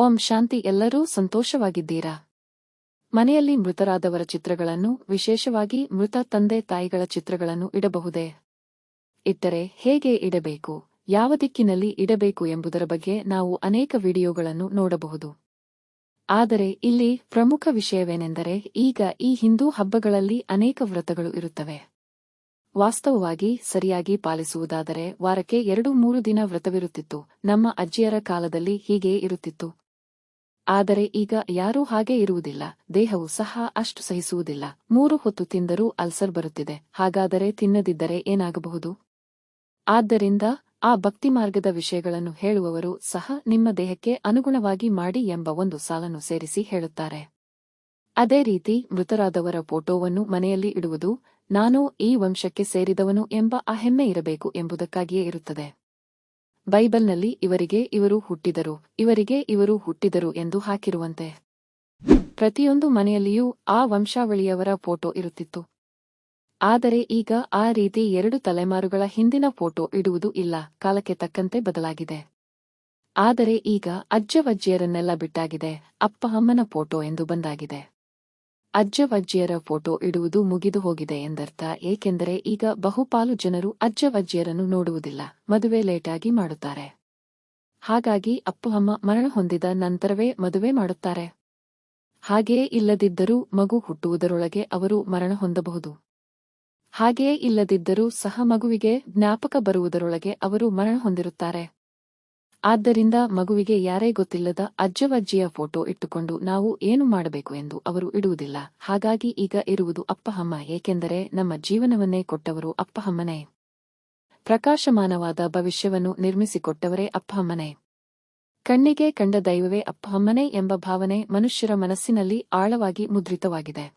ಓಂ ಶಾಂತಿ, ಎಲ್ಲರೂ ಸಂತೋಷವಾಗಿದ್ದೀರಾ? ಮನೆಯಲ್ಲಿ ಮೃತರಾದವರ ಚಿತ್ರಗಳನ್ನು, ವಿಶೇಷವಾಗಿ ಮೃತ ತಂದೆ ತಾಯಿಗಳ ಚಿತ್ರಗಳನ್ನು ಇಡಬಹುದೇ? ಇದ್ದರೆ ಹೇಗೆ ಇಡಬೇಕು? ಯಾವ ದಿಕ್ಕಿನಲ್ಲಿ ಇಡಬೇಕು ಎಂಬುದರ ಬಗ್ಗೆ ನಾವು ಅನೇಕ ವಿಡಿಯೋಗಳನ್ನು ನೋಡಬಹುದು. ಆದರೆ ಇಲ್ಲಿ ಪ್ರಮುಖ ವಿಷಯವೇನೆಂದರೆ ಈಗ ಈ ಹಿಂದೂ ಹಬ್ಬಗಳಲ್ಲಿ ಅನೇಕ ವ್ರತಗಳು ಇರುತ್ತವೆ. ವಾಸ್ತವವಾಗಿ ಸರಿಯಾಗಿ ಪಾಲಿಸುವುದಾದರೆ ವಾರಕ್ಕೆ ಎರಡು ಮೂರು ದಿನ ವ್ರತವಿರುತ್ತಿತ್ತು. ನಮ್ಮ ಅಜ್ಜಿಯರ ಕಾಲದಲ್ಲಿ ಹೀಗೇ ಇರುತ್ತಿತ್ತು. ಆದರೆ ಈಗ ಯಾರೂ ಹಾಗೆ ಇರುವುದಿಲ್ಲ. ದೇಹವು ಸಹ ಅಷ್ಟು ಸಹಿಸುವುದಿಲ್ಲ. ಮೂರು ಹೊತ್ತು ತಿಂದರೂ ಅಲ್ಸರ್ ಬರುತ್ತಿದೆ. ಹಾಗಾದರೆ ತಿನ್ನದಿದ್ದರೆ ಏನಾಗಬಹುದು? ಆದ್ದರಿಂದ ಆ ಭಕ್ತಿ ಮಾರ್ಗದ ವಿಷಯಗಳನ್ನು ಹೇಳುವವರು ಸಹ ನಿಮ್ಮ ದೇಹಕ್ಕೆ ಅನುಗುಣವಾಗಿ ಮಾಡಿ ಎಂಬ ಒಂದು ಸಾಲನ್ನು ಸೇರಿಸಿ ಹೇಳುತ್ತಾರೆ. ಅದೇ ರೀತಿ ಮೃತರಾದವರ ಫೋಟೋವನ್ನು ಮನೆಯಲ್ಲಿ ಇಡುವುದು, ನಾನು ಈ ವಂಶಕ್ಕೆ ಸೇರಿದವನು ಎಂಬ ಆ ಹೆಮ್ಮೆ ಇರಬೇಕು ಎಂಬುದಕ್ಕಾಗಿಯೇ ಇರುತ್ತದೆ. ಬೈಬಲ್ನಲ್ಲಿ ಇವರಿಗೆ ಇವರು ಹುಟ್ಟಿದರು, ಇವರಿಗೆ ಇವರು ಹುಟ್ಟಿದರು ಎಂದು ಹಾಕಿರುವಂತೆ. ಪ್ರತಿಯೊಂದು ಮನೆಯಲ್ಲಿಯೂ ಆ ವಂಶಾವಳಿಯವರ ಫೋಟೋ ಇರುತ್ತಿತ್ತು. ಆದರೆ ಈಗ ಆ ರೀತಿ ಎರಡು ತಲೆಮಾರುಗಳ ಹಿಂದಿನ ಫೋಟೋ ಇಡುವುದು ಇಲ್ಲ, ಕಾಲಕ್ಕೆ ತಕ್ಕಂತೆ ಬದಲಾಗಿದೆ. ಆದರೆ ಈಗ ಅಜ್ಜವಜ್ಜಿಯರನ್ನೆಲ್ಲ ಬಿಟ್ಟಾಗಿದೆ, ಅಪ್ಪ ಅಮ್ಮನ ಫೋಟೋ ಎಂದು ಬಂದಾಗಿದೆ. ಅಜ್ಜವಜ್ಜಿಯರ ಫೋಟೋ ಇಡುವುದು ಮುಗಿದು ಹೋಗಿದೆ ಎಂದರ್ಥ. ಏಕೆಂದರೆ ಈಗ ಬಹುಪಾಲು ಜನರು ಅಜ್ಜವಜ್ಜಿಯರನ್ನು ನೋಡುವುದಿಲ್ಲ. ಮದುವೆ ಲೇಟಾಗಿ ಮಾಡುತ್ತಾರೆ. ಹಾಗಾಗಿ ಅಪ್ಪ ಅಮ್ಮ ಮರಣ ಹೊಂದಿದ ನಂತರವೇ ಮದುವೆ ಮಾಡುತ್ತಾರೆ. ಹಾಗೆಯೇ ಇಲ್ಲದಿದ್ದರೂ ಮಗು ಹುಟ್ಟುವುದರೊಳಗೆ ಅವರು ಮರಣ ಹೊಂದಬಹುದು. ಹಾಗೆಯೇ ಇಲ್ಲದಿದ್ದರೂ ಸಹ ಮಗುವಿಗೆ ಜ್ಞಾಪಕ ಬರುವುದರೊಳಗೆ ಅವರು ಮರಣ ಹೊಂದಿರುತ್ತಾರೆ. ಆದ್ದರಿಂದ ಮಗುವಿಗೆ ಯಾರೇ ಗೊತ್ತಿಲ್ಲದ ಅಜ್ಜವಜ್ಜಿಯ ಫೋಟೋ ಇಟ್ಟುಕೊಂಡು ನಾವು ಏನು ಮಾಡಬೇಕು ಎಂದು ಅವರು ಇಡುವುದಿಲ್ಲ. ಹಾಗಾಗಿ ಈಗ ಇರುವುದು ಅಪ್ಪ ಅಮ್ಮ ಏಕೆಂದರೆ ನಮ್ಮ ಜೀವನವನ್ನೇ ಕೊಟ್ಟವರು ಅಪ್ಪ ಅಮ್ಮನೇ ಪ್ರಕಾಶಮಾನವಾದ ಭವಿಷ್ಯವನ್ನು ನಿರ್ಮಿಸಿಕೊಟ್ಟವರೇ ಅಪ್ಪ ಅಮ್ಮನೇ ಕಣ್ಣಿಗೆ ಕಂಡ ದೈವವೇ ಅಪ್ಪ ಅಮ್ಮನೇ ಎಂಬ ಭಾವನೆ ಮನುಷ್ಯರ ಮನಸ್ಸಿನಲ್ಲಿ ಆಳವಾಗಿ ಮುದ್ರಿತವಾಗಿದೆ.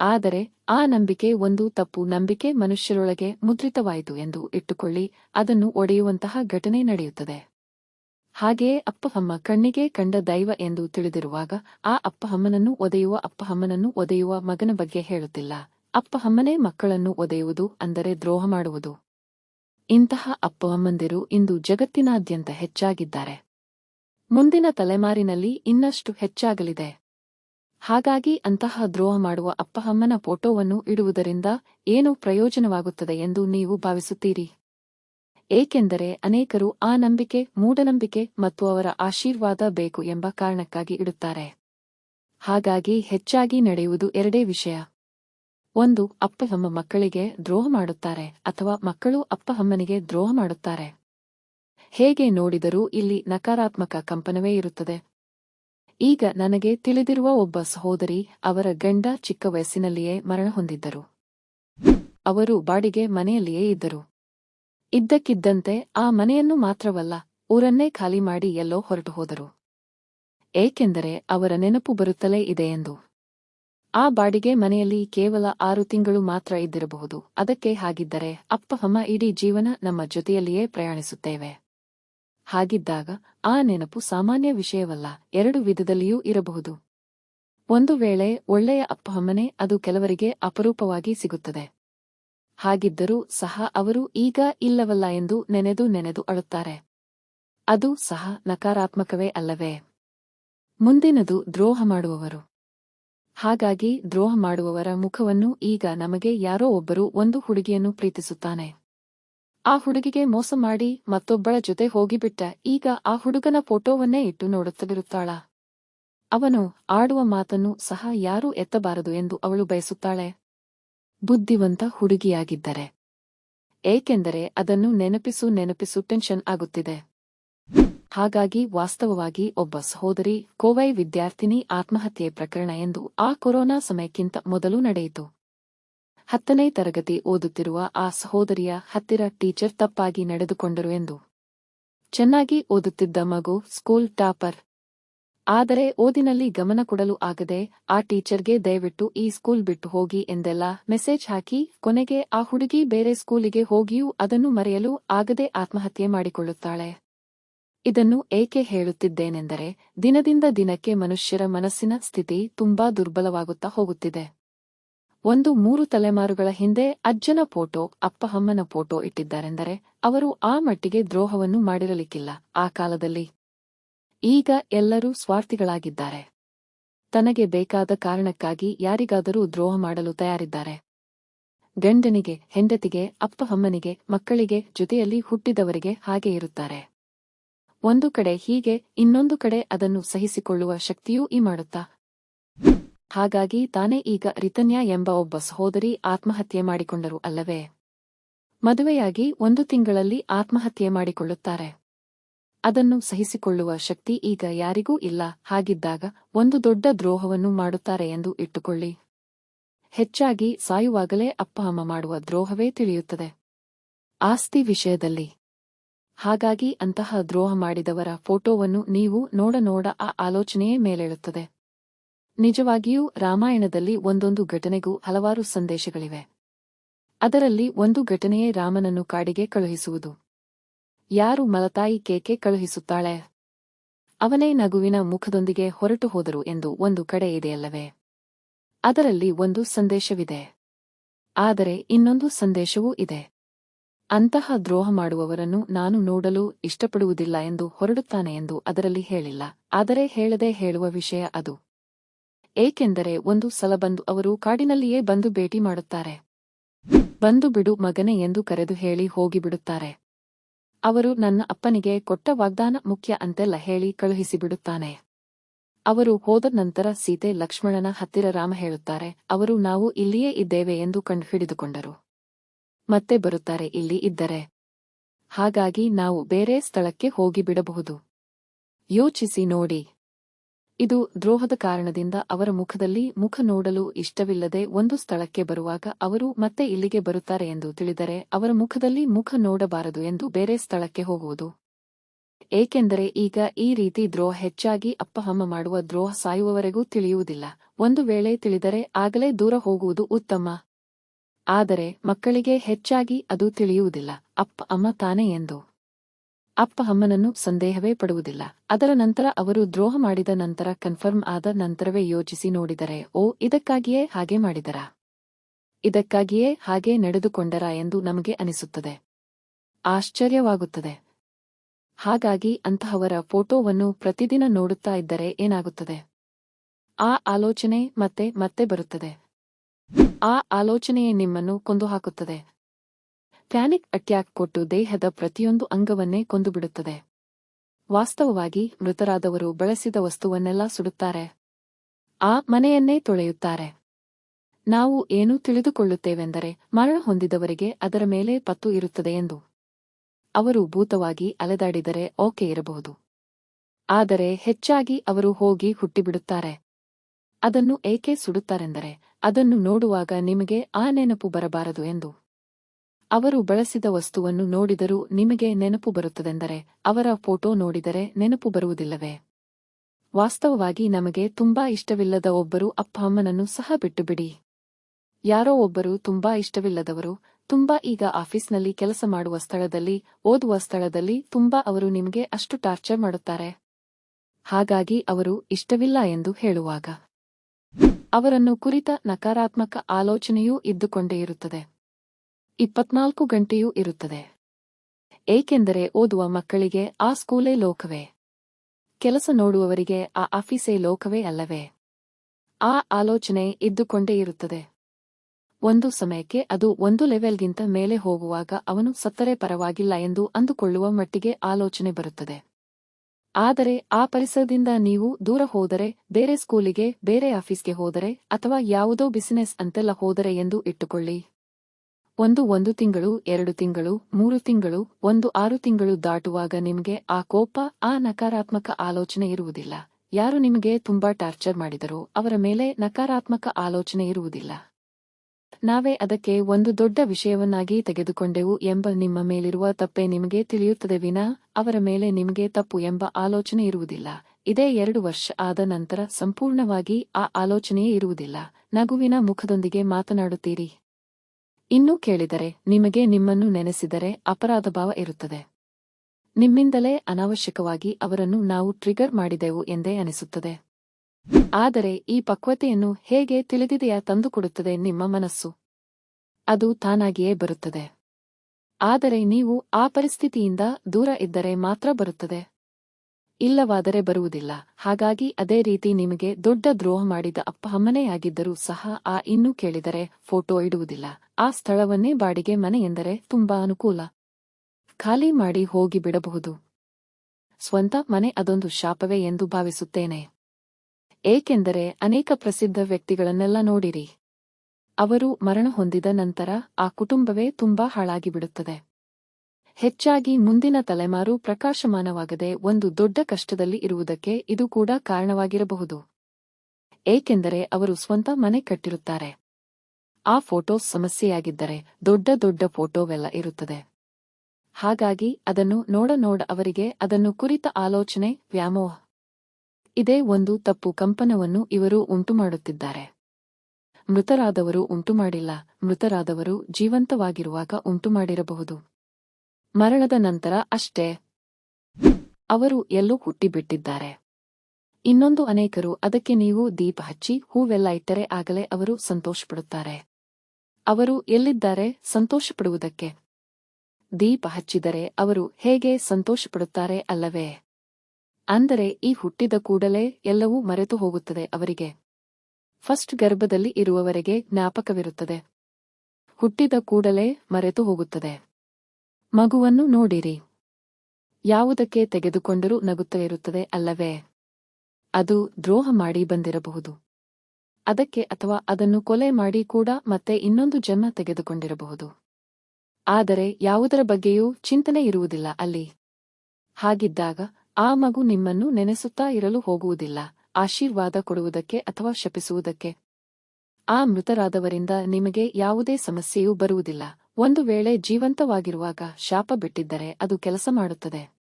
ಆದರೆ ಆ ನಂಬಿಕೆ ಒಂದು ತಪ್ಪು ನಂಬಿಕೆ ಮನುಷ್ಯರೊಳಗೆ ಮುದ್ರಿತವಾಯಿತು ಎಂದು ಇಟ್ಟುಕೊಳ್ಳಿ, ಅದನ್ನು ಒಡೆಯುವಂತಹ ಘಟನೆ ನಡೆಯುತ್ತದೆ. ಹಾಗೆಯೇ ಅಪ್ಪಹಮ್ಮ ಕಣ್ಣಿಗೆ ಕಂಡ ದೈವ ಎಂದು ತಿಳಿದಿರುವಾಗ ಆ ಅಪ್ಪಹಮ್ಮನನ್ನು ಒದೆಯುವ ಅಪ್ಪಹಮ್ಮನನ್ನು ಒದೆಯುವ ಮಗನ ಬಗ್ಗೆ ಹೇಳುತ್ತಿಲ್ಲ. ಅಪ್ಪಹಮ್ಮನೇ ಮಕ್ಕಳನ್ನು ಒದೆಯುವುದು ಅಂದರೆ ದ್ರೋಹ ಮಾಡುವುದು. ಇಂತಹ ಅಪ್ಪ ಅಮ್ಮಂದಿರು ಇಂದು ಜಗತ್ತಿನಾದ್ಯಂತ ಹೆಚ್ಚಾಗಿದ್ದಾರೆ. ಮುಂದಿನ ತಲೆಮಾರಿನಲ್ಲಿ ಇನ್ನಷ್ಟು ಹೆಚ್ಚಾಗಲಿದೆ. ಹಾಗಾಗಿ ಅಂತಹ ದ್ರೋಹ ಮಾಡುವ ಅಪ್ಪಹಮ್ಮನ ಫೋಟೋವನ್ನು ಇಡುವುದರಿಂದ ಏನು ಪ್ರಯೋಜನವಾಗುತ್ತದೆ ಎಂದು ನೀವು ಭಾವಿಸುತ್ತೀರಿ? ಏಕೆಂದರೆ ಅನೇಕರು ಆ ನಂಬಿಕೆ, ಮೂಢನಂಬಿಕೆ ಮತ್ತು ಅವರ ಆಶೀರ್ವಾದ ಬೇಕು ಎಂಬ ಕಾರಣಕ್ಕಾಗಿ ಇಡುತ್ತಾರೆ. ಹಾಗಾಗಿ ಹೆಚ್ಚಾಗಿ ನಡೆಯುವುದು ಎರಡೇ ವಿಷಯ. ಒಂದು, ಅಪ್ಪ ಅಮ್ಮ ಮಕ್ಕಳಿಗೆ ದ್ರೋಹ ಮಾಡುತ್ತಾರೆ ಅಥವಾ ಮಕ್ಕಳು ಅಪ್ಪ ಅಮ್ಮನಿಗೆ ದ್ರೋಹ ಮಾಡುತ್ತಾರೆ. ಹೇಗೆ ನೋಡಿದರೂ ಇಲ್ಲಿ ನಕಾರಾತ್ಮಕ ಕಂಪನವೇ ಇರುತ್ತದೆ. ಈಗ ನನಗೆ ತಿಳಿದಿರುವ ಒಬ್ಬ ಸಹೋದರಿ ಅವರ ಗಂಡ ಚಿಕ್ಕ ವಯಸ್ಸಿನಲ್ಲಿಯೇ ಮರಣ ಹೊಂದಿದ್ದರು. ಅವರು ಬಾಡಿಗೆ ಮನೆಯಲ್ಲಿಯೇ ಇದ್ದರು. ಇದ್ದಕ್ಕಿದ್ದಂತೆ ಆ ಮನೆಯನ್ನು ಮಾತ್ರವಲ್ಲ, ಊರನ್ನೇ ಖಾಲಿ ಮಾಡಿ ಎಲ್ಲೋ ಹೊರಟು ಹೋದರು. ಏಕೆಂದರೆ ಅವರ ನೆನಪು ಬರುತ್ತಲೇ ಇದೆ ಎಂದು. ಆ ಬಾಡಿಗೆ ಮನೆಯಲ್ಲಿ ಕೇವಲ ಆರು ತಿಂಗಳು ಮಾತ್ರ ಇದ್ದಿರಬಹುದು, ಅದಕ್ಕೆ ಹಾಗಿದ್ದರೆ ಅಪ್ಪ ಅಮ್ಮ ಇಡೀ ಜೀವನ ನಮ್ಮ ಜೊತೆಯಲ್ಲಿಯೇ ಪ್ರಯಾಣಿಸುತ್ತೇವೆ. ಹಾಗಿದ್ದಾಗ ಆ ನೆನಪು ಸಾಮಾನ್ಯ ವಿಷಯವಲ್ಲ, ಎರಡು ವಿಧದಲ್ಲಿಯೂ ಇರಬಹುದು. ಒಂದು ವೇಳೆ ಒಳ್ಳೆಯ ಅಪ್ಪ ಅಮ್ಮನೆ ಅದು ಕೆಲವರಿಗೆ ಅಪರೂಪವಾಗಿ ಸಿಗುತ್ತದೆ. ಹಾಗಿದ್ದರೂ ಸಹ ಅವರು ಈಗ ಇಲ್ಲವಲ್ಲ ಎಂದು ನೆನೆದು ನೆನೆದು ಅಳುತ್ತಾರೆ. ಅದು ಸಹ ನಕಾರಾತ್ಮಕವೇ ಅಲ್ಲವೇ? ಮುಂದಿನದು ದ್ರೋಹ ಮಾಡುವವರು. ಹಾಗಾಗಿ ದ್ರೋಹ ಮಾಡುವವರ ಮುಖವನ್ನು ಈಗ ನಮಗೆ ಯಾರೋ ಒಬ್ಬರು ಒಂದು ಹುಡುಗಿಯನ್ನು ಪ್ರೀತಿಸುತ್ತಾನೆ. ಆ ಹುಡುಗಿಗೆ ಮೋಸ ಮಾಡಿ ಮತ್ತೊಬ್ಬಳ ಜೊತೆ ಹೋಗಿಬಿಟ್ಟ ಈಗ ಆ ಹುಡುಗನ ಫೋಟೋವನ್ನೇ ಇಟ್ಟು ನೋಡುತ್ತಲಿರುತ್ತಾಳ? ಅವನು ಆಡುವ ಮಾತನ್ನು ಸಹ ಯಾರೂ ಎತ್ತಬಾರದು ಎಂದು ಅವಳು ಬಯಸುತ್ತಾಳೆ. ಬುದ್ಧಿವಂತ ಹುಡುಗಿಯಾಗಿದ್ದರೆ. ಏಕೆಂದರೆ ಅದನ್ನು ನೆನಪಿಸು ನೆನಪಿಸು ಟೆನ್ಷನ್ ಆಗುತ್ತಿದೆ. ಹಾಗಾಗಿ ವಾಸ್ತವವಾಗಿ ಒಬ್ಬ ಸಹೋದರಿ, ಕೋವೈ ವಿದ್ಯಾರ್ಥಿನಿ ಆತ್ಮಹತ್ಯೆ ಪ್ರಕರಣ ಎಂದು ಆ ಕೊರೋನಾ ಸಮಯಕ್ಕಿಂತ ಮೊದಲು ನಡೆಯಿತು. ಹತ್ತನೇ ತರಗತಿ ಓದುತ್ತಿರುವ ಆ ಸಹೋದರಿಯ ಹತ್ತಿರ ಟೀಚರ್ ತಪ್ಪಾಗಿ ನಡೆದುಕೊಂಡರು ಎಂದು. ಚೆನ್ನಾಗಿ ಓದುತ್ತಿದ್ದ ಮಗು, ಸ್ಕೂಲ್ ಟಾಪರ್. ಆದರೆ ಓದಿನಲ್ಲಿ ಗಮನ ಕೊಡಲು ಆಗದೆ ಆ ಟೀಚರ್ಗೆ ದಯವಿಟ್ಟು ಈ ಸ್ಕೂಲ್ ಬಿಟ್ಟು ಹೋಗಿ ಎಂದೆಲ್ಲ ಮೆಸೇಜ್ ಹಾಕಿ ಕೊನೆಗೆ ಆ ಹುಡುಗಿ ಬೇರೆ ಸ್ಕೂಲಿಗೆ ಹೋಗಿಯೂ ಅದನ್ನು ಮರೆಯಲು ಆಗದೆ ಆತ್ಮಹತ್ಯೆ ಮಾಡಿಕೊಳ್ಳುತ್ತಾಳೆ. ಇದನ್ನು ಏಕೆ ಹೇಳುತ್ತಿದ್ದೇನೆಂದರೆ ದಿನದಿಂದ ದಿನಕ್ಕೆ ಮನುಷ್ಯರ ಮನಸ್ಸಿನ ಸ್ಥಿತಿ ತುಂಬಾ ದುರ್ಬಲವಾಗುತ್ತಾ ಹೋಗುತ್ತಿದೆ. ಒಂದು ಮೂರು ತಲೆಮಾರುಗಳ ಹಿಂದೆ ಅಜ್ಜನ ಫೋಟೋ ಅಪ್ಪ ಅಮ್ಮನ ಫೋಟೋ ಇಟ್ಟಿದ್ದಾರೆಂದರೆ ಅವರು ಆ ಮಟ್ಟಿಗೆ ದ್ರೋಹವನ್ನು ಮಾಡಿರಲಿಕ್ಕಿಲ್ಲ. ಆ ಕಾಲದಲ್ಲಿ ಈಗ ಎಲ್ಲರೂ ಸ್ವಾರ್ಥಿಗಳಾಗಿದ್ದಾರೆ. ತನಗೆ ಬೇಕಾದ ಕಾರಣಕ್ಕಾಗಿ ಯಾರಿಗಾದರೂ ದ್ರೋಹ ಮಾಡಲು ತಯಾರಿದ್ದಾರೆ. ಗಂಡನಿಗೆ, ಹೆಂಡತಿಗೆ, ಅಪ್ಪ ಅಮ್ಮನಿಗೆ, ಮಕ್ಕಳಿಗೆ ಜೊತೆಯಲ್ಲಿ ಹುಟ್ಟಿದವರಿಗೆ ಹಾಗೆ ಇರುತ್ತಾರೆ. ಒಂದು ಕಡೆ ಹೀಗೆ, ಇನ್ನೊಂದು ಕಡೆ ಅದನ್ನು ಸಹಿಸಿಕೊಳ್ಳುವ ಶಕ್ತಿಯೂ ಈ ಮಾಡುತ್ತಾ? ಹಾಗಾಗಿ ತಾನೇ ಈಗ ರಿತನ್ಯ ಎಂಬ ಒಬ್ಬ ಸಹೋದರಿ ಆತ್ಮಹತ್ಯೆ ಮಾಡಿಕೊಂಡರು ಅಲ್ಲವೇ? ಮದುವೆಯಾಗಿ ಒಂದು ತಿಂಗಳಲ್ಲಿ ಆತ್ಮಹತ್ಯೆ ಮಾಡಿಕೊಳ್ಳುತ್ತಾರೆ. ಅದನ್ನು ಸಹಿಸಿಕೊಳ್ಳುವ ಶಕ್ತಿ ಈಗ ಯಾರಿಗೂ ಇಲ್ಲ. ಹಾಗಿದ್ದಾಗ ಒಂದು ದೊಡ್ಡ ದ್ರೋಹವನ್ನು ಮಾಡುತ್ತಾರೆ ಎಂದು ಇಟ್ಟುಕೊಳ್ಳಿ. ಹೆಚ್ಚಾಗಿ ಸಾಯುವಾಗಲೇ ಅಪ್ಪ ಅಮ್ಮ ಮಾಡುವ ದ್ರೋಹವೇ ತಿಳಿಯುತ್ತದೆ. ಆಸ್ತಿ ವಿಷಯದಲ್ಲಿ. ಹಾಗಾಗಿ ಅಂತಹ ದ್ರೋಹ ಮಾಡಿದವರ ಫೋಟೋವನ್ನು ನೀವು ನೋಡ ನೋಡ ಆ ಆಲೋಚನೆಯೇ ಮೇಲೇಳುತ್ತದೆ. ನಿಜವಾಗಿಯೂ ರಾಮಾಯಣದಲ್ಲಿ ಒಂದೊಂದು ಘಟನೆಗೂ ಹಲವಾರು ಸಂದೇಶಗಳಿವೆ. ಅದರಲ್ಲಿ ಒಂದು ಘಟನೆಯೇ ರಾಮನನ್ನು ಕಾಡಿಗೆ ಕಳುಹಿಸುವುದು. ಯಾರು ಮಲತಾಯಿ ಕೇಕೆ ಕಳುಹಿಸುತ್ತಾಳೆ? ಅವನೇ ನಗುವಿನ ಮುಖದೊಂದಿಗೆ ಹೊರಟು ಹೋದರು ಎಂದು ಒಂದು ಕಡೆ ಇದೆಯಲ್ಲವೇ? ಅದರಲ್ಲಿ ಒಂದು ಸಂದೇಶವಿದೆ. ಆದರೆ ಇನ್ನೊಂದು ಸಂದೇಶವೂ ಇದೆ. ಅಂತಹ ದ್ರೋಹ ಮಾಡುವವರನ್ನು ನಾನು ನೋಡಲು ಇಷ್ಟಪಡುವುದಿಲ್ಲ ಎಂದು ಹೊರಡುತ್ತಾನೆ ಎಂದು ಅದರಲ್ಲಿ ಹೇಳಿಲ್ಲ. ಆದರೆ ಹೇಳದೆ ಹೇಳುವ ವಿಷಯ ಅದು. ಏಕೆಂದರೆ ಒಂದು ಸಲ ಬಂದು ಅವರು ಕಾಡಿನಲ್ಲಿಯೇ ಬಂದು ಭೇಟಿ ಮಾಡುತ್ತಾರೆ. ಬಂದು ಬಿಡು ಮಗನೆ ಎಂದು ಕರೆದು ಹೇಳಿ ಹೋಗಿಬಿಡುತ್ತಾರೆ. ಅವರು ನನ್ನ ಅಪ್ಪನಿಗೆ ಕೊಟ್ಟ ವಾಗ್ದಾನ ಮುಖ್ಯ ಅಂತೆಲ್ಲ ಹೇಳಿ ಕಳುಹಿಸಿಬಿಡುತ್ತಾನೆ. ಅವರು ಹೋದ ನಂತರ ಸೀತೆ ಲಕ್ಷ್ಮಣನ ಹತ್ತಿರ ರಾಮ ಹೇಳುತ್ತಾರೆ, ಅವರು ನಾವು ಇಲ್ಲಿಯೇ ಇದ್ದೇವೆ ಎಂದು ಕಂಡುಹಿಡಿದುಕೊಂಡರು. ಮತ್ತೆ ಬರುತ್ತಾರೆ ಇಲ್ಲಿ ಇದ್ದರೆ. ಹಾಗಾಗಿ ನಾವು ಬೇರೆ ಸ್ಥಳಕ್ಕೆ ಹೋಗಿಬಿಡಬಹುದು. ಯೋಚಿಸಿ ನೋಡಿ. ಇದು ದ್ರೋಹದ ಕಾರಣದಿಂದ ಅವರ ಮುಖದಲ್ಲಿ ಮುಖ ನೋಡಲು ಇಷ್ಟವಿಲ್ಲದೆ ಒಂದು ಸ್ಥಳಕ್ಕೆ ಬರುವಾಗ ಅವರು ಮತ್ತೆ ಇಲ್ಲಿಗೆ ಬರುತ್ತಾರೆ ಎಂದು ತಿಳಿದರೆ ಅವರ ಮುಖದಲ್ಲಿ ಮುಖ ನೋಡಬಾರದು ಎಂದು ಬೇರೆ ಸ್ಥಳಕ್ಕೆ ಹೋಗುವುದು. ಏಕೆಂದರೆ ಈಗ ಈ ರೀತಿ ದ್ರೋಹ ಹೆಚ್ಚಾಗಿ ಅಪ್ಪಹಮ್ಮ ಮಾಡುವ ದ್ರೋಹ ಸಾಯುವವರೆಗೂ ತಿಳಿಯುವುದಿಲ್ಲ. ಒಂದು ವೇಳೆ ತಿಳಿದರೆ ಆಗಲೇ ದೂರ ಹೋಗುವುದು ಉತ್ತಮ. ಆದರೆ ಮಕ್ಕಳಿಗೆ ಹೆಚ್ಚಾಗಿ ಅದು ತಿಳಿಯುವುದಿಲ್ಲ. ಅಪ್ಪ ಅಮ್ಮ ತಾನೇ ಎಂದು. ಅಪ್ಪ ಅಮ್ಮನನ್ನು ಸಂದೇಹವೇ ಪಡುವುದಿಲ್ಲ. ಅದರ ನಂತರ ಅವರು ದ್ರೋಹ ಮಾಡಿದ ನಂತರ ಕನ್ಫರ್ಮ್ ಆದ ನಂತರವೇ ಯೋಚಿಸಿ ನೋಡಿದರೆ, ಓ, ಇದಕ್ಕಾಗಿಯೇ ಹಾಗೆ ಮಾಡಿದರಾ? ಇದಕ್ಕಾಗಿಯೇ ಹಾಗೆ ನಡೆದುಕೊಂಡರ ಎಂದು ನಮಗೆ ಅನಿಸುತ್ತದೆ. ಆಶ್ಚರ್ಯವಾಗುತ್ತದೆ. ಹಾಗಾಗಿ ಅಂತಹವರ ಫೋಟೋವನ್ನು ಪ್ರತಿದಿನ ನೋಡುತ್ತಾ ಇದ್ದರೆ ಏನಾಗುತ್ತದೆ? ಆ ಆಲೋಚನೆ ಮತ್ತೆ ಮತ್ತೆ ಬರುತ್ತದೆ. ಆ ಆಲೋಚನೆಯೇ ನಿಮ್ಮನ್ನು ಕೊಂದು ಹಾಕುತ್ತದೆ. ಪ್ಯಾನಿಕ್ ಅಟ್ಯಾಕ್ ಕೊಟ್ಟು ದೇಹದ ಪ್ರತಿಯೊಂದು ಅಂಗವನ್ನೇ ಕೊಂದುಬಿಡುತ್ತದೆ. ವಾಸ್ತವವಾಗಿ ಮೃತರಾದವರು ಬಳಸಿದ ವಸ್ತುವನ್ನೆಲ್ಲ ಸುಡುತ್ತಾರೆ. ಆ ಮನೆಯನ್ನೇ ತೊಳೆಯುತ್ತಾರೆ. ನಾವು ಏನು ತಿಳಿದುಕೊಳ್ಳುತ್ತೇವೆಂದರೆ ಮರಣ ಹೊಂದಿದವರಿಗೆ ಅದರ ಮೇಲೆ ಪತ್ತು ಇರುತ್ತದೆ ಎಂದು. ಅವರು ಭೂತವಾಗಿ ಅಲೆದಾಡಿದರೆ ಓಕೆ ಇರಬಹುದು. ಆದರೆ ಹೆಚ್ಚಾಗಿ ಅವರು ಹೋಗಿ ಹುಟ್ಟಿಬಿಡುತ್ತಾರೆ. ಅದನ್ನು ಏಕೆ ಸುಡುತ್ತಾರೆಂದರೆ ಅದನ್ನು ನೋಡುವಾಗ ನಿಮಗೆ ಆ ನೆನಪು ಬರಬಾರದು ಎಂದು. ಅವರು ಬಳಸಿದ ವಸ್ತುವನ್ನು ನೋಡಿದರೂ ನಿಮಗೆ ನೆನಪು ಬರುತ್ತದೆಂದರೆ ಅವರ ಫೋಟೋ ನೋಡಿದರೆ ನೆನಪು ಬರುವುದಿಲ್ಲವೇ? ವಾಸ್ತವವಾಗಿ ನಮಗೆ ತುಂಬಾ ಇಷ್ಟವಿಲ್ಲದ ಒಬ್ಬರು ಅಪ್ಪ ಅಮ್ಮನನ್ನು ಸಹ ಬಿಟ್ಟುಬಿಡಿ. ಯಾರೋ ಒಬ್ಬರು ತುಂಬಾ ಇಷ್ಟವಿಲ್ಲದವರು, ತುಂಬಾ ಈಗ ಆಫೀಸ್ನಲ್ಲಿ ಕೆಲಸ ಮಾಡುವ ಸ್ಥಳದಲ್ಲಿ, ಓದುವ ಸ್ಥಳದಲ್ಲಿ ತುಂಬಾ ಅವರು ನಿಮಗೆ ಅಷ್ಟು ಟಾರ್ಚರ್ ಮಾಡುತ್ತಾರೆ. ಹಾಗಾಗಿ ಅವರು ಇಷ್ಟವಿಲ್ಲ ಎಂದು ಹೇಳುವಾಗ. ಅವರನ್ನು ಕುರಿತ ನಕಾರಾತ್ಮಕ ಆಲೋಚನೆಯೂ ಇದ್ದುಕೊಂಡೇ ಇರುತ್ತದೆ. ಇಪ್ಪತ್ನಾಲ್ಕು ಗಂಟೆಯೂ ಇರುತ್ತದೆ. ಏಕೆಂದರೆ ಓದುವ ಮಕ್ಕಳಿಗೆ ಆ ಸ್ಕೂಲೇ ಲೋಕವೇ. ಕೆಲಸ ನೋಡುವವರಿಗೆ ಆ ಆಫೀಸೇ ಲೋಕವೇ ಅಲ್ಲವೇ. ಆ ಆಲೋಚನೆ ಇದ್ದುಕೊಂಡೇ ಇರುತ್ತದೆ. ಒಂದು ಸಮಯಕ್ಕೆ ಅದು ಒಂದು ಲೆವೆಲ್ಗಿಂತ ಮೇಲೆ ಹೋಗುವಾಗ ಅವನು ಸತ್ತರೆ ಪರವಾಗಿಲ್ಲ ಎಂದು ಅಂದುಕೊಳ್ಳುವ ಮಟ್ಟಿಗೆ ಆಲೋಚನೆ ಬರುತ್ತದೆ. ಆದರೆ ಆ ಪರಿಸರದಿಂದ ನೀವು ದೂರ ಹೋದರೆ, ಬೇರೆ ಸ್ಕೂಲಿಗೆ, ಬೇರೆ ಆಫೀಸ್ಗೆ ಹೋದರೆ ಅಥವಾ ಯಾವುದೋ ಬಿಸಿನೆಸ್ ಅಂತೆಲ್ಲ ಹೋದರೆ ಎಂದು ಇಟ್ಟುಕೊಳ್ಳಿ. ಒಂದು ಒಂದು ತಿಂಗಳು, ಎರಡು ತಿಂಗಳು, ಮೂರು ತಿಂಗಳು, ಒಂದು ಆರು ತಿಂಗಳು ದಾಟುವಾಗ ನಿಮಗೆ ಆ ಕೋಪ, ಆ ನಕಾರಾತ್ಮಕ ಆಲೋಚನೆ ಇರುವುದಿಲ್ಲ. ಯಾರು ನಿಮಗೆ ತುಂಬಾ ಟಾರ್ಚರ್ ಮಾಡಿದರೋ ಅವರ ಮೇಲೆ ನಕಾರಾತ್ಮಕ ಆಲೋಚನೆ ಇರುವುದಿಲ್ಲ. ನಾವೇ ಅದಕ್ಕೆ ಒಂದು ದೊಡ್ಡ ವಿಷಯವನ್ನಾಗಿ ತೆಗೆದುಕೊಂಡೆವು ಎಂಬ ನಿಮ್ಮ ಮೇಲಿರುವ ತಪ್ಪೆ ನಿಮಗೆ ತಿಳಿಯುತ್ತದೆ ವಿನಾ, ಅವರ ಮೇಲೆ ನಿಮಗೆ ತಪ್ಪು ಎಂಬ ಆಲೋಚನೆ ಇರುವುದಿಲ್ಲ. ಇದೇ ಎರಡು ವರ್ಷ ಆದ ನಂತರ ಸಂಪೂರ್ಣವಾಗಿ ಆ ಆಲೋಚನೆಯೇ ಇರುವುದಿಲ್ಲ. ನಗುವಿನ ಮುಖದೊಂದಿಗೆ ಮಾತನಾಡುತ್ತೀರಿ. ಇನ್ನೂ ಕೇಳಿದರೆ ನಿಮಗೆ ನಿಮ್ಮನ್ನು ನೆನೆಸಿದರೆ ಅಪರಾಧ ಭಾವ ಇರುತ್ತದೆ. ನಿಮ್ಮಿಂದಲೇ ಅನಾವಶ್ಯಕವಾಗಿ ಅವರನ್ನು ನಾವು ಟ್ರಿಗರ್ ಮಾಡಿದೆವು ಎಂದೇ ಅನಿಸುತ್ತದೆ. ಆದರೆ ಈ ಪಕ್ವತೆಯನ್ನು ಹೇಗೆ ತಿಳಿದಿದೆಯಾ ತಂದುಕೊಡುತ್ತದೆ ನಿಮ್ಮ ಮನಸ್ಸು. ಅದು ತಾನಾಗಿಯೇ ಬರುತ್ತದೆ. ಆದರೆ ನೀವು ಆ ಪರಿಸ್ಥಿತಿಯಿಂದ ದೂರ ಇದ್ದರೆ ಮಾತ್ರ ಬರುತ್ತದೆ. ಇಲ್ಲವಾದರೆ ಬರುವುದಿಲ್ಲ. ಹಾಗಾಗಿ ಅದೇ ರೀತಿ ನಿಮಗೆ ದೊಡ್ಡ ದ್ರೋಹ ಮಾಡಿದ ಅಪ್ಪ ಅಮ್ಮನೆಯಾಗಿದ್ದರೂ ಸಹ ಆ ಇನ್ನೂ ಕೇಳಿದರೆ ಫೋಟೋ ಇಡುವುದಿಲ್ಲ. ಆ ಸ್ಥಳವನ್ನೇ ಬಾಡಿಗೆ ಮನೆ ಎಂದರೆ ತುಂಬಾ ಅನುಕೂಲ. ಖಾಲಿ ಮಾಡಿ ಹೋಗಿ ಬಿಡಬಹುದು. ಸ್ವಂತ ಮನೆ ಅದೊಂದು ಶಾಪವೇ ಎಂದು ಭಾವಿಸುತ್ತೇನೆ. ಏಕೆಂದರೆ ಅನೇಕ ಪ್ರಸಿದ್ಧ ವ್ಯಕ್ತಿಗಳನ್ನೆಲ್ಲ ನೋಡಿರಿ. ಅವರು ಮರಣ ಹೊಂದಿದ ನಂತರ ಆ ಕುಟುಂಬವೇ ತುಂಬಾ ಹಾಳಾಗಿಬಿಡುತ್ತದೆ. ಹೆಚ್ಚಾಗಿ ಮುಂದಿನ ತಲೆಮಾರು ಪ್ರಕಾಶಮಾನವಾಗದೆ ಒಂದು ದೊಡ್ಡ ಕಷ್ಟದಲ್ಲಿ ಇರುವುದಕ್ಕೆ ಇದು ಕೂಡ ಕಾರಣವಾಗಿರಬಹುದು. ಏಕೆಂದರೆ ಅವರು ಸ್ವಂತ ಮನೆ ಕಟ್ಟಿರುತ್ತಾರೆ. ಆ ಫೋಟೋ ಸಮಸ್ಯೆಯಾಗಿದ್ದರೆ ದೊಡ್ಡ ದೊಡ್ಡ ಫೋಟೋವೆಲ್ಲ ಇರುತ್ತದೆ. ಹಾಗಾಗಿ ಅದನ್ನು ನೋಡ ನೋಡ ಅವರಿಗೆ ಅದನ್ನು ಕುರಿತ ಆಲೋಚನೆ, ವ್ಯಾಮೋಹ. ಇದೇ ಒಂದು ತಪ್ಪು ಕಂಪನವನ್ನು ಇವರು ಉಂಟುಮಾಡುತ್ತಿದ್ದಾರೆ. ಮೃತರಾದವರು ಉಂಟುಮಾಡಿಲ್ಲ, ಮೃತರಾದವರು ಜೀವಂತವಾಗಿರುವಾಗ ಉಂಟುಮಾಡಿರಬಹುದು. ಮರಣದ ನಂತರ ಅಷ್ಟೇ. ಅವರು ಎಲ್ಲೂ ಹುಟ್ಟಿಬಿಟ್ಟಿದ್ದಾರೆ. ಇನ್ನೊಂದು ಅನೇಕರು ಅದಕ್ಕೆ ನೀವು ದೀಪ ಹಚ್ಚಿ ಹೂವೆಲ್ಲ ಇಟ್ಟರೆ ಆಗಲೇ ಅವರು ಸಂತೋಷಪಡುತ್ತಾರೆ. ಅವರು ಎಲ್ಲಿದ್ದಾರೆ ಸಂತೋಷಪಡುವುದಕ್ಕೆ? ದೀಪ ಹಚ್ಚಿದರೆ ಅವರು ಹೇಗೆ ಸಂತೋಷಪಡುತ್ತಾರೆ ಅಲ್ಲವೇ? ಅಂದರೆ ಈ ಹುಟ್ಟಿದ ಕೂಡಲೇ ಎಲ್ಲವೂ ಮರೆತು ಹೋಗುತ್ತದೆ ಅವರಿಗೆ. ಫಸ್ಟ್ ಗರ್ಭದಲ್ಲಿ ಇರುವವರೆಗೆ ಜ್ಞಾಪಕವಿರುತ್ತದೆ. ಹುಟ್ಟಿದ ಕೂಡಲೇ ಮರೆತು ಹೋಗುತ್ತದೆ. ಮಗುವನ್ನು ನೋಡಿರಿ. ಯಾವುದಕ್ಕೆ ತೆಗೆದುಕೊಂಡರೂ ನಗುತ್ತಾ ಇರುತ್ತದೆ ಅಲ್ಲವೇ? ಅದು ದ್ರೋಹ ಮಾಡಿ ಬಂದಿರಬಹುದು. ಅದಕ್ಕೆ ಅಥವಾ ಅದನ್ನು ಕೊಲೆ ಮಾಡಿ ಕೂಡ ಮತ್ತೆ ಇನ್ನೊಂದು ಜನ್ಮ ತೆಗೆದುಕೊಂಡಿರಬಹುದು. ಆದರೆ ಯಾವುದರ ಬಗ್ಗೆಯೂ ಚಿಂತನೆ ಇರುವುದಿಲ್ಲ ಅಲ್ಲಿ. ಹಾಗಿದ್ದಾಗ ಆ ಮಗು ನಿಮ್ಮನ್ನು ನೆನೆಸುತ್ತಾ ಇರಲು ಹೋಗುವುದಿಲ್ಲ, ಆಶೀರ್ವಾದ ಕೊಡುವುದಕ್ಕೆ ಅಥವಾ ಶಪಿಸುವುದಕ್ಕೆ. ಆ ಮೃತರಾದವರಿಂದ ನಿಮಗೆ ಯಾವುದೇ ಸಮಸ್ಯೆಯೂ ಬರುವುದಿಲ್ಲ. ಒಂದು ವೇಳೆ ಜೀವಂತವಾಗಿರುವಾಗ ಶಾಪ ಬಿಟ್ಟಿದ್ದರೆ ಅದು ಕೆಲಸ ಮಾಡುತ್ತದೆ.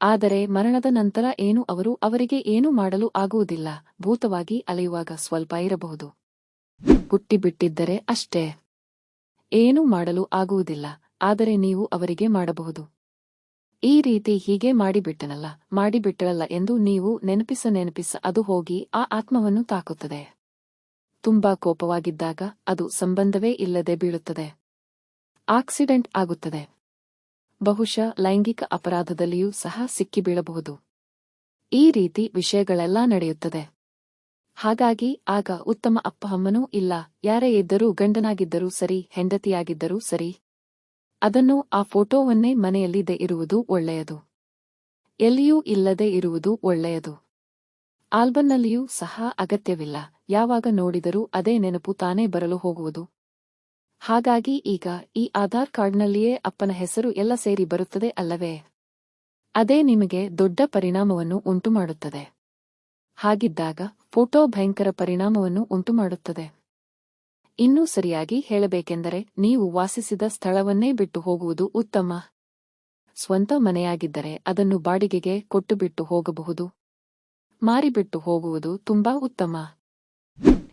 ಆದರೆ ಮರಣದ ನಂತರ ಏನು ಅವರು ಅವರಿಗೆ ಏನು ಮಾಡಲು ಆಗುವುದಿಲ್ಲ, ಭೂತವಾಗಿ ಅಲೆಯುವಾಗ ಸ್ವಲ್ಪ ಇರಬಹುದು. ಹುಟ್ಟಿಬಿಟ್ಟಿದ್ದರೆ ಅಷ್ಟೇ. ಏನೂ ಮಾಡಲು ಆಗುವುದಿಲ್ಲ, ಆದರೆ ನೀವು ಅವರಿಗೆ ಮಾಡಬಹುದು. ಈ ರೀತಿ ಹೀಗೆ ಮಾಡಿಬಿಟ್ಟನಲ್ಲ, ಮಾಡಿಬಿಟ್ಟಳಲ್ಲ ಎಂದು ನೀವು ನೆನಪಿಸ ನೆನಪಿಸ ಅದು ಹೋಗಿ ಆ ಆತ್ಮವನ್ನು ತಾಕುತ್ತದೆ. ತುಂಬಾ ಕೋಪವಾಗಿದ್ದಾಗ ಅದು ಸಂಬಂಧವೇ ಇಲ್ಲದೆ ಬೀಳುತ್ತದೆ. ಆಕ್ಸಿಡೆಂಟ್ ಆಗುತ್ತದೆ. ಬಹುಶಃ ಲೈಂಗಿಕ ಅಪರಾಧದಲ್ಲಿಯೂ ಸಹ ಸಿಕ್ಕಿಬೀಳಬಹುದು. ಈ ರೀತಿ ವಿಷಯಗಳೆಲ್ಲ ನಡೆಯುತ್ತದೆ. ಹಾಗಾಗಿ ಆಗ ಉತ್ತಮ ಅಪ್ಪ ಅಮ್ಮನೂ ಇಲ್ಲ. ಯಾರೇ ಇದ್ದರೂ ಗಂಡನಾಗಿದ್ದರೂ ಸರಿ, ಹೆಂಡತಿಯಾಗಿದ್ದರೂ ಸರಿ. ಅದನ್ನು ಆ ಫೋಟೋವನ್ನೇ ಮನೆಯಲ್ಲಿದೆ ಇರುವುದು ಒಳ್ಳೆಯದು. ಎಲ್ಲಿಯೂ ಇಲ್ಲದೆ ಇರುವುದು ಒಳ್ಳೆಯದು. ಆಲ್ಬನ್ನಲ್ಲಿಯೂ ಸಹ ಅಗತ್ಯವಿಲ್ಲ. ಯಾವಾಗ ನೋಡಿದರೂ ಅದೇ ನೆನಪು ತಾನೇ ಬರಲು ಹೋಗುವುದು. ಹಾಗಾಗಿ ಈಗ ಈ ಆಧಾರ್ ಕಾರ್ಡ್ನಲ್ಲಿಯೇ ಅಪ್ಪನ ಹೆಸರು ಎಲ್ಲ ಸೇರಿ ಬರುತ್ತದೆ ಅಲ್ಲವೇ? ಅದೇ ನಿಮಗೆ ದೊಡ್ಡ ಪರಿಣಾಮವನ್ನು ಉಂಟುಮಾಡುತ್ತದೆ. ಹಾಗಿದ್ದಾಗ ಫೋಟೋ ಭಯಂಕರ ಪರಿಣಾಮವನ್ನು ಉಂಟುಮಾಡುತ್ತದೆ. ಇನ್ನೂ ಸರಿಯಾಗಿ ಹೇಳಬೇಕೆಂದರೆ ನೀವು ವಾಸಿಸಿದ ಸ್ಥಳವನ್ನೇ ಬಿಟ್ಟು ಹೋಗುವುದು ಉತ್ತಮ. ಸ್ವಂತ ಮನೆಯಾಗಿದ್ದರೆ ಅದನ್ನು ಬಾಡಿಗೆಗೆ ಕೊಟ್ಟುಬಿಟ್ಟು ಹೋಗಬಹುದು. ಮಾರಿಬಿಟ್ಟು ಹೋಗುವುದು ತುಂಬಾ ಉತ್ತಮ.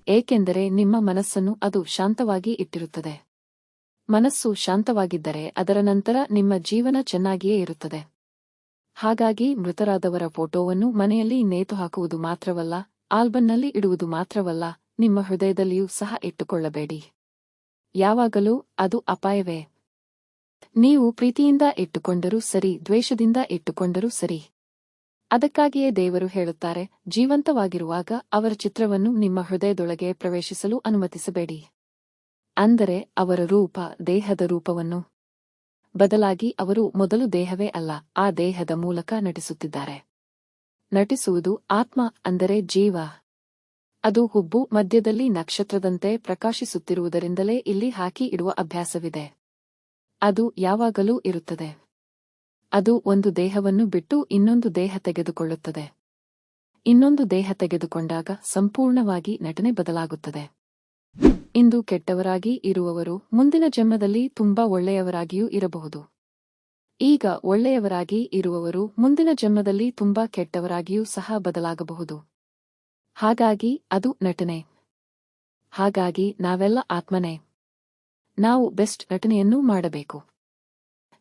ಏಕೆಂದರೆ ನಿಮ್ಮ ಮನಸ್ಸನ್ನು ಅದು ಶಾಂತವಾಗಿ ಇಟ್ಟಿರುತ್ತದೆ. ಮನಸ್ಸು ಶಾಂತವಾಗಿದ್ದರೆ ಅದರ ನಂತರ ನಿಮ್ಮ ಜೀವನ ಚೆನ್ನಾಗಿಯೇ ಇರುತ್ತದೆ. ಹಾಗಾಗಿ ಮೃತರಾದವರ ಫೋಟೋವನ್ನು ಮನೆಯಲ್ಲಿ ನೇತು ಹಾಕುವುದು ಮಾತ್ರವಲ್ಲ ಆಲ್ಬನ್ನಲ್ಲಿ ಇಡುವುದು ಮಾತ್ರವಲ್ಲ, ನಿಮ್ಮ ಹೃದಯದಲ್ಲಿಯೂ ಸಹ ಇಟ್ಟುಕೊಳ್ಳಬೇಡಿ. ಯಾವಾಗಲೂ ಅದು ಅಪಾಯವೇ. ನೀವು ಪ್ರೀತಿಯಿಂದ ಇಟ್ಟುಕೊಂಡರೂ ಸರಿ, ದ್ವೇಷದಿಂದ ಇಟ್ಟುಕೊಂಡರೂ ಸರಿ. ಅದಕ್ಕಾಗಿಯೇ ದೇವರು ಹೇಳುತ್ತಾರೆ, ಜೀವಂತವಾಗಿರುವಾಗ ಅವರ ಚಿತ್ರವನ್ನು ನಿಮ್ಮ ಹೃದಯದೊಳಗೆ ಪ್ರವೇಶಿಸಲು ಅನುಮತಿಸಬೇಡಿ. ಅಂದರೆ ಅವರ ರೂಪ, ದೇಹದ ರೂಪವನ್ನು ಬದಲಾಗಿ ಅವರು ಮೊದಲು ದೇಹವೇ ಅಲ್ಲ, ಆ ದೇಹದ ಮೂಲಕ ನಟಿಸುತ್ತಿದ್ದಾರೆ. ನಟಿಸುವುದು ಆತ್ಮ, ಅಂದರೆ ಜೀವ. ಅದು ಹುಬ್ಬು ಮಧ್ಯದಲ್ಲಿ ನಕ್ಷತ್ರದಂತೆ ಪ್ರಕಾಶಿಸುತ್ತಿರುವುದರಿಂದಲೇ ಇಲ್ಲಿ ಹಾಕಿ ಇಡುವ ಅಭ್ಯಾಸವಿದೆ. ಅದು ಯಾವಾಗಲೂ ಇರುತ್ತದೆ. ಅದು ಒಂದು ದೇಹವನ್ನು ಬಿಟ್ಟು ಇನ್ನೊಂದು ದೇಹ ತೆಗೆದುಕೊಳ್ಳುತ್ತದೆ. ಇನ್ನೊಂದು ದೇಹ ತೆಗೆದುಕೊಂಡಾಗ ಸಂಪೂರ್ಣವಾಗಿ ನಟನೆ ಬದಲಾಗುತ್ತದೆ. ಇಂದು ಕೆಟ್ಟವರಾಗಿ ಇರುವವರು ಮುಂದಿನ ಜನ್ಮದಲ್ಲಿ ತುಂಬಾ ಒಳ್ಳೆಯವರಾಗಿಯೂ ಇರಬಹುದು. ಈಗ ಒಳ್ಳೆಯವರಾಗಿ ಇರುವವರು ಮುಂದಿನ ಜನ್ಮದಲ್ಲಿ ತುಂಬಾ ಕೆಟ್ಟವರಾಗಿಯೂ ಸಹ ಬದಲಾಗಬಹುದು. ಹಾಗಾಗಿ ಅದು ನಟನೆ. ಹಾಗಾಗಿ ನಾವೆಲ್ಲ ಆತ್ಮನೇ. ನಾವು ಬೆಸ್ಟ್ ನಟನೆಯನ್ನೂ ಮಾಡಬೇಕು.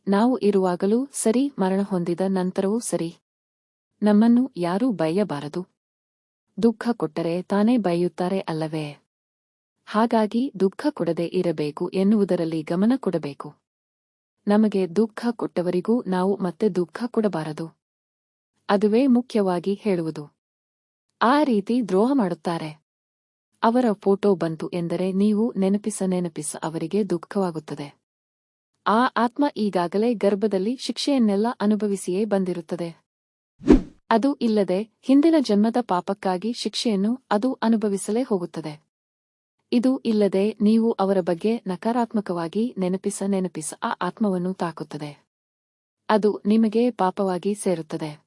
ನಾವು ಇರುವಾಗಲೂ ಸರಿ ಮರಣ ಹೊಂದಿದ ನಂತರವೂ ಸರಿ. ನಮ್ಮನ್ನು ಯಾರೂ ಬೈಯಬಾರದು. ದುಃಖ ಕೊಟ್ಟರೆ ತಾನೇ ಬೈಯುತ್ತಾರೆ ಅಲ್ಲವೇ? ಹಾಗಾಗಿ ದುಃಖ ಕೊಡದೆ ಇರಬೇಕು ಎನ್ನುವುದರಲ್ಲಿ ಗಮನ ಕೊಡಬೇಕು. ನಮಗೆ ದುಃಖ ಕೊಟ್ಟವರಿಗೂ ನಾವು ಮತ್ತೆ ದುಃಖ ಕೊಡಬಾರದು. ಅದುವೇ ಮುಖ್ಯವಾಗಿ ಹೇಳುವುದು. ಆ ರೀತಿ ದ್ರೋಹ ಮಾಡುತ್ತಾರೆ. ಅವರ ಫೋಟೋ ಬಂತು ಎಂದರೆ ನೀವು ನೆನಪಿಸ ನೆನಪಿಸ ಅವರಿಗೆ ದುಃಖವಾಗುತ್ತದೆ. ಆ ಆತ್ಮ ಈಗಾಗಲೇ ಗರ್ಭದಲ್ಲಿ ಶಿಕ್ಷೆಯನ್ನೆಲ್ಲ ಅನುಭವಿಸಿಯೇ ಬಂದಿರುತ್ತದೆ. ಅದು ಇಲ್ಲದೆ ಹಿಂದಿನ ಜನ್ಮದ ಪಾಪಕ್ಕಾಗಿ ಶಿಕ್ಷೆಯನ್ನು ಅದು ಅನುಭವಿಸಲೇ ಹೋಗುತ್ತದೆ. ಇದು ಇಲ್ಲದೆ ನೀವು ಅವರ ಬಗ್ಗೆ ನಕಾರಾತ್ಮಕವಾಗಿ ನೆನಪಿಸ ನೆನಪಿಸ ಆ ಆತ್ಮವನ್ನು ತಾಕುತ್ತದೆ. ಅದು ನಿಮಗೆ ಪಾಪವಾಗಿ ಸೇರುತ್ತದೆ.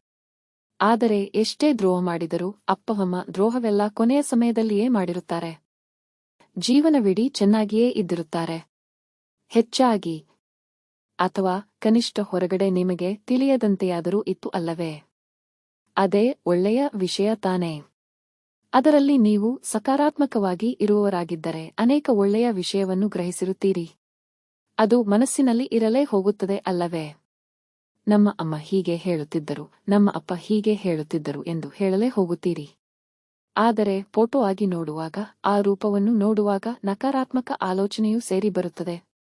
ಆದರೆ ಎಷ್ಟೇ ದ್ರೋಹ ಮಾಡಿದರೂ ಅಪ್ಪವಮ್ಮ ದ್ರೋಹವೆಲ್ಲ ಕೊನೆಯ ಸಮಯದಲ್ಲಿಯೇ ಮಾಡಿರುತ್ತಾರೆ. ಜೀವನವಿಡೀ ಚೆನ್ನಾಗಿಯೇ ಇದ್ದಿರುತ್ತಾರೆ. ಹೆಚ್ಚಾಗಿ ಅಥವಾ ಕನಿಷ್ಠ ಹೊರಗಡೆ ನಿಮಗೆ ತಿಳಿಯದಂತೆಯಾದರೂ ಇತ್ತು ಅಲ್ಲವೇ? ಅದೇ ಒಳ್ಳೆಯ ವಿಷಯ ತಾನೇ. ಅದರಲ್ಲಿ ನೀವು ಸಕಾರಾತ್ಮಕವಾಗಿ ಇರುವವರಾಗಿದ್ದರೆ ಅನೇಕ ಒಳ್ಳೆಯ ವಿಷಯವನ್ನು ಗ್ರಹಿಸಿರುತ್ತೀರಿ. ಅದು ಮನಸ್ಸಿನಲ್ಲಿ ಇರಲೇ ಹೋಗುತ್ತದೆ ಅಲ್ಲವೇ? ನಮ್ಮ ಅಮ್ಮ ಹೀಗೆ ಹೇಳುತ್ತಿದ್ದರು, ನಮ್ಮ ಅಪ್ಪ ಹೀಗೆ ಹೇಳುತ್ತಿದ್ದರು ಎಂದು ಹೇಳಲೇ ಹೋಗುತ್ತೀರಿ. ಆದರೆ ಫೋಟೋ ಆಗಿ ನೋಡುವಾಗ ಆ ರೂಪವನ್ನು ನೋಡುವಾಗ ನಕಾರಾತ್ಮಕ ಆಲೋಚನೆಯೂ ಸೇರಿ ಬರುತ್ತದೆ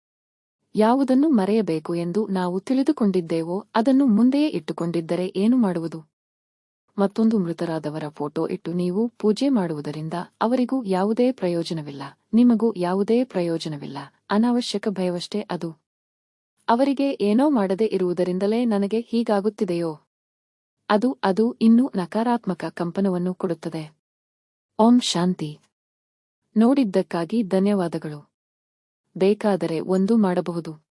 ಯಾವುದನ್ನು ಮರೆಯಬೇಕು ಎಂದು ನಾವು ತಿಳಿದುಕೊಂಡಿದ್ದೇವೋ ಅದನ್ನು ಮುಂದೆಯೇ ಇಟ್ಟುಕೊಂಡಿದ್ದರೆ ಏನು ಮಾಡುವುದು? ಮತ್ತೊಂದು ಮೃತರಾದವರ ಫೋಟೋ ಇಟ್ಟು ನೀವು ಪೂಜೆ ಮಾಡುವುದರಿಂದ ಅವರಿಗೂ ಯಾವುದೇ ಪ್ರಯೋಜನವಿಲ್ಲ. ನಿಮಗೂ ಯಾವುದೇ ಪ್ರಯೋಜನವಿಲ್ಲ. ಅನಾವಶ್ಯಕ ಭಯವಷ್ಟೇ ಅದು. ಅವರಿಗೆ ಏನೋ ಮಾಡದೆ ಇರುವುದರಿಂದಲೇ ನನಗೆ ಹೀಗಾಗುತ್ತಿದೆಯೋ? ಅದು ಅದು ಇನ್ನೂ ನಕಾರಾತ್ಮಕ ಕಂಪನವನ್ನು ಕೊಡುತ್ತದೆ. ಓಂ ಶಾಂತಿ. ನೋಡಿದ್ದಕ್ಕಾಗಿ ಧನ್ಯವಾದಗಳು. ಬೇಕಾದರೆ ಒಂದು ಮಾಡಬಹುದು.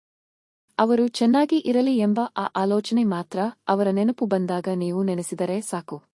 ಅವರು ಚೆನ್ನಾಗಿ ಇರಲಿ ಎಂಬ ಆ ಆಲೋಚನೆ ಮಾತ್ರ ಅವರ ನೆನಪು ಬಂದಾಗ ನೀವು ನೆನೆಸಿದರೆ ಸಾಕು.